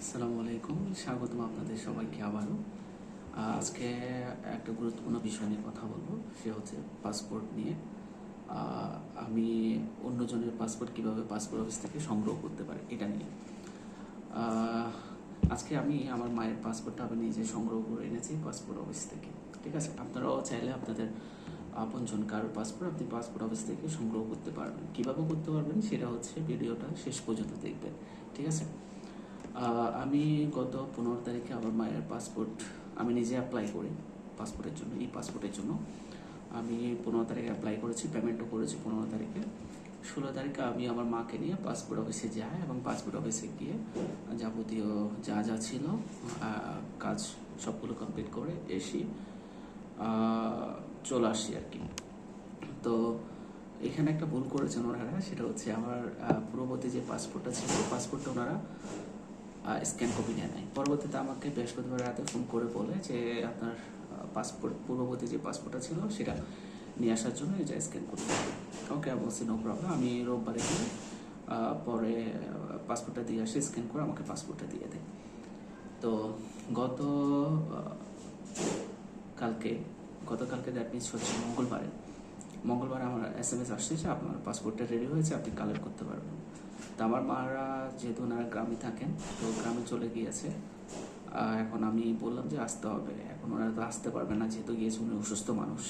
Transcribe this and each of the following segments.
আসসালামু আলাইকুম, স্বাগতম আপনাদের সবাইকে আবারও। আজকে একটা গুরুত্বপূর্ণ বিষয় নিয়ে কথা বলব, সে হচ্ছে পাসপোর্ট নিয়ে। আমি অন্যজনের পাসপোর্ট কীভাবে পাসপোর্ট অফিস থেকে সংগ্রহ করতে পারি, এটা নিয়ে। আজকে আমি আমার মায়ের পাসপোর্টটা আমি নিজে সংগ্রহ করে এনেছি পাসপোর্ট অফিস থেকে, ঠিক আছে? আপনারাও চাইলে আপনাদের আপনজন কারোর পাসপোর্ট আপনি পাসপোর্ট অফিস থেকে সংগ্রহ করতে পারবেন। কীভাবে করতে পারবেন সেটা হচ্ছে ভিডিওটা শেষ পর্যন্ত দেখবেন, ঠিক আছে? আমি গত পনেরো তারিখে আমার মায়ের পাসপোর্ট আমি নিজে অ্যাপ্লাই করি পাসপোর্টের জন্য এই পাসপোর্টের জন্য। আমি পনেরো তারিখে অ্যাপ্লাই করেছি পেমেন্টও করেছি পনেরো তারিখে। ষোলো তারিখে আমি আমার মাকে নিয়ে পাসপোর্ট অফিসে যাই এবং পাসপোর্ট অফিসে গিয়ে যাবতীয় যা যা ছিল কাজ সবগুলো কমপ্লিট করে এসি চলে আসি আর কি। তো এখানে একটা ভুল করেছেন ওনারা, সেটা হচ্ছে আমার পূর্ববর্তী যে পাসপোর্টটা ছিল পাসপোর্টটা ওনারা স্ক্যান কপি নিয়ে নেয় পরবর্তীতে আমাকে বৃহস্পতিবার রাতে ফোন করে বলে যে, আপনার পাসপোর্ট পূর্ববর্তী যে পাসপোর্টটা ছিল, সেটা নিয়ে আসার জন্য এটা স্ক্যান করতে ওকে বলছি নো প্রবলেম আমি রোববারে গিয়ে পরে পাসপোর্টটা দিয়ে আসি স্ক্যান করে আমাকে পাসপোর্টটা দিয়ে দেয়। তো গত কালকে, গতকালকে দ্যাট মিনস হচ্ছে মঙ্গলবারে, মঙ্গলবার আমার এস এম এস আসছে যে, আপনার পাসপোর্টটা রেডি হয়েছে, আপনি কালেক্ট করতে পারবেন। তো আমার মারা যেহেতু ওনারা গ্রামে থাকেন, তো গ্রামে চলে গিয়েছে। এখন আমি বললাম যে আসতে হবে। এখন ওনারা তো আসতে পারবে না, যেহেতু গিয়েছে উনি অসুস্থ মানুষ।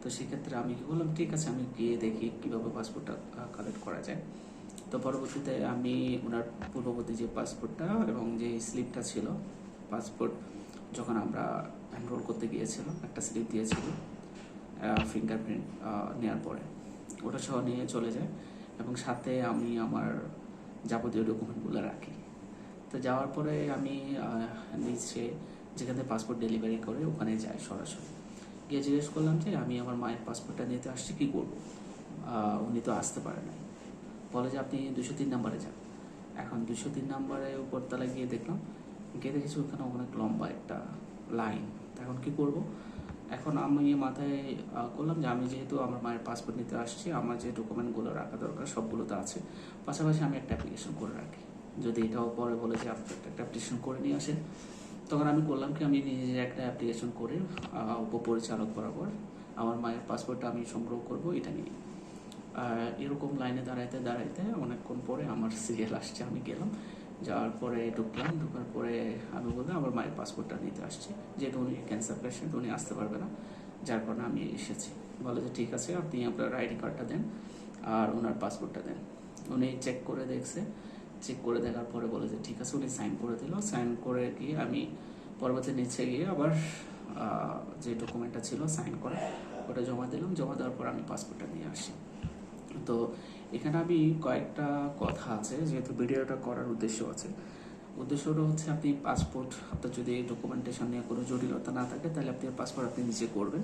তো সেক্ষেত্রে আমি বললাম, ঠিক আছে, আমি গিয়ে দেখি কীভাবে পাসপোর্টটা কালেক্ট করা যায়। তো পরবর্তীতে আমি ওনার পূর্ববর্তী যে পাসপোর্টটা এবং যে স্লিপটা ছিল, পাসপোর্ট যখন আমরা এনরোল করতে গিয়েছিলাম, একটা স্লিপ দিয়েছিল ফিঙ্গারপ্রিন্ট নেওয়ার পরে। ওটা সহ নিয়ে চলে যায়। এবং সাথে আমি আমার যাবতীয় ডকুমেন্টগুলো রাখি। তো যাওয়ার পরে আমি নিচে যেখানে পাসপোর্ট ডেলিভারি করে ওখানে যাই সরাসরি। গিয়ে জিজ্ঞেস করলাম যে, আমি আমার মায়ের পাসপোর্টটা নিতে আসছি, কী করব? উনি তো আসতে পারে নাই। বলে যে, আপনি দুশো তিন নাম্বারে যান। এখন দুশো তিন নাম্বারে উপরতলায় গিয়ে দেখলাম, গিয়ে দেখেছি ওখানে অনেক লম্বা একটা লাইন এখন কি করব? এখন আমি মাথায় করলাম যে আমি যেহেতু আমার মায়ের পাসপোর্ট নিতে আসছি, আমার যে ডকুমেন্টগুলো রাখা দরকার সবগুলো তো আছে। পাশাপাশি আমি একটা অ্যাপ্লিকেশন করে রাখি। যদি এটাও পরে বলে যে আপনি একটা অ্যাপ্লিকেশন করে নিয়ে আসেন, তখন আমি করলাম কি, আমি নিজে একটা অ্যাপ্লিকেশন করে উপপরিচালক বরাবর আমার মায়ের পাসপোর্টটা আমি সংগ্রহ করব, এটা নিয়ে। আর এরকম লাইনে দাঁড়াইতে দাঁড়াইতে অনেকক্ষণ পরে আমার সিরিয়াল আসছে, আমি গেলাম। যাওয়ার পরে ঢুকলাম, ঢোকার পরে আমি বললাম, আমার মায়ের পাসপোর্টটা নিতে আসছি। যেহেতু উনি ক্যান্সার পেশেন্ট উনি আসতে পারবে না। যার কারণে আমি এসেছি। বলে যে, ঠিক আছে, আপনি আপনার আইডি কার্ডটা দেন আর ওনার পাসপোর্টটা দেন। উনি চেক করে দেখছে। চেক করে দেখার পরে বলে যে, ঠিক আছে, উনি সাইন করে দিল। সাইন করে গিয়ে আমি পরবর্তী নিচে গিয়ে আবার যে ডকুমেন্টটা ছিল সাইন করা ওটা জমা দিলাম। জমা দেওয়ার পর আমি পাসপোর্টটা নিয়ে আসি। তো এখানে আমি কয়েকটা কথা আছে, যেহেতু ভিডিওটা করার উদ্দেশ্য আছে। উদ্দেশ্যটা হচ্ছে আপনি পাসপোর্ট আপনার যদি ডকুমেন্টেশন নিয়ে কোনো জটিলতা না থাকে, তাহলে আপনি পাসপোর্ট আপনি নিজে করবেন।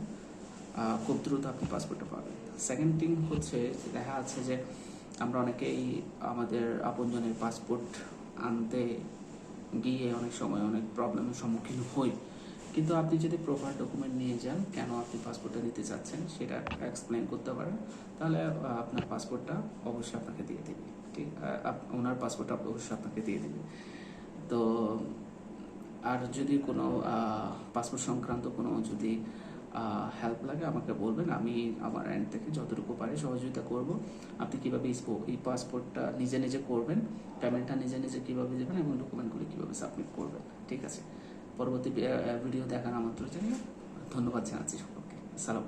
খুব দ্রুত আপনি পাসপোর্টটা পাবেন। সেকেন্ড থিং হচ্ছে, দেখা যাচ্ছে যে আমরা অনেকেই আমাদের আপনজনের পাসপোর্ট আনতে গিয়ে অনেক সময় অনেক প্রবলেমের সম্মুখীন হই। কিন্তু আপনি যদি প্রপার ডকুমেন্ট নিয়ে যান, কেন আপনি পাসপোর্টটা নিতে চাচ্ছেন সেটা এক্সপ্লেন করতে পারেন। তাহলে আপনার পাসপোর্টটা অবশ্যই আপনাকে দিয়ে দেবে, ঠিক? ওনার পাসপোর্টটা অবশ্যই আপনাকে দিয়ে দেবে। তো, আর যদি কোনো পাসপোর্ট সংক্রান্ত কোনো যদি হেল্প লাগে, আমাকে বলবেন। আমি আমার এন্ড থেকে যতটুকু পারি সহযোগিতা করব। আপনি কীভাবে এই পাসপোর্টটা নিজে নিজে করবেন পেমেন্টটা নিজে নিজে কীভাবে দেবেন এবং ডকুমেন্টগুলি কীভাবে সাবমিট করবেন, ঠিক আছে? পরবর্তী ভিডিও দেখার আমন্ত্রণ জানিয়ে ধন্যবাদ জানাচ্ছি সকলকে। সালাম